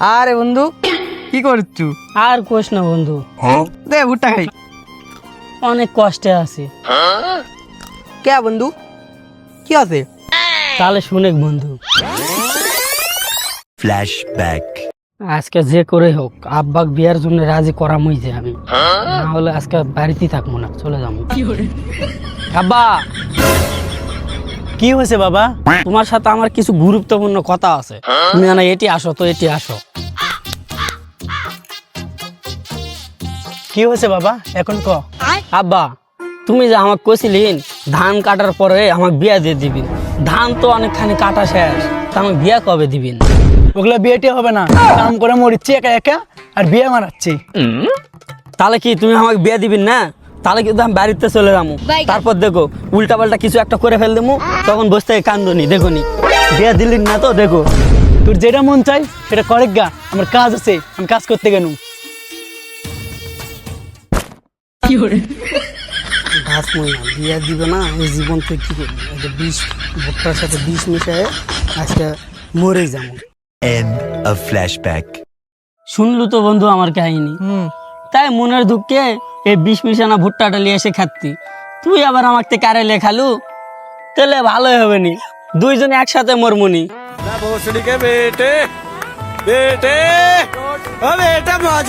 আরে বন্ধু কি করছু? আর কোষ না বন্ধু। দে ভুট্টা খাই। অনেক কষ্টে আছি। কে বন্ধু? কি আছে? তাহলে শুনে বন্ধু। Flashback. আজকে যে করে হোক আব্বাক বিয়ার জন্য রাজি করামই যে আমি। না হলে আজকে বাড়িতেই থাকব না চলে যাব। আব্বা! কি হয়েছে বাবা? তোমার সাথে আমার কিছু গুরুত্বপূর্ণ কথা আছে। তুমি জানো এটি আসো তো এটি আসো। কি হয়েছে বাবা? এখন ক। আব্বা তুমি যে আমাকে কছিলিন ধান কাটার পরে আমাকে বিয়া দিয়ে দিবিন ধান তো অনেকখানি কাটা শেষ তা আমাকে বিয়া কবে দিবিন ওগুলো বিয়েটি হবে না। কাম করে মরিচ্ছি একা একা আর বিয়ে মারাচ্ছি। তাহলে কি তুমি আমাকে বিয়া দিবিন না? তাহলে কিন্তু আমি বাড়িতে চলে যাব। তারপর দেখো উল্টা পাল্টা কিছু একটা করে ফেল দেবো তখন বসে থেকে কান্দনি দেখো নি বিয়া দিলিন না তো দেখো। তোর যেটা মন চাই সেটা করে গা আমার কাজ আছে আমি কাজ করতে গেলুম। ঘাস বিয়া দিবে না এই জীবন কি করব? বিষ ভুট্টার সাথে বিষ মিশায় আজকে মরে যাব। Flashback. শুনলু তো বন্ধু আমার কাহিনী। হুম। তাই মনের দুঃখে এই বিষ মিশানা ভুট্টাটা নিয়ে এসে খাচ্ছি। তুই আবার আমাকে কারে লেখালু তাহলে ভালোই হবে নি। দুইজনে একসাথে মরমুনি। বেটে? বেটে? বেটে মাছ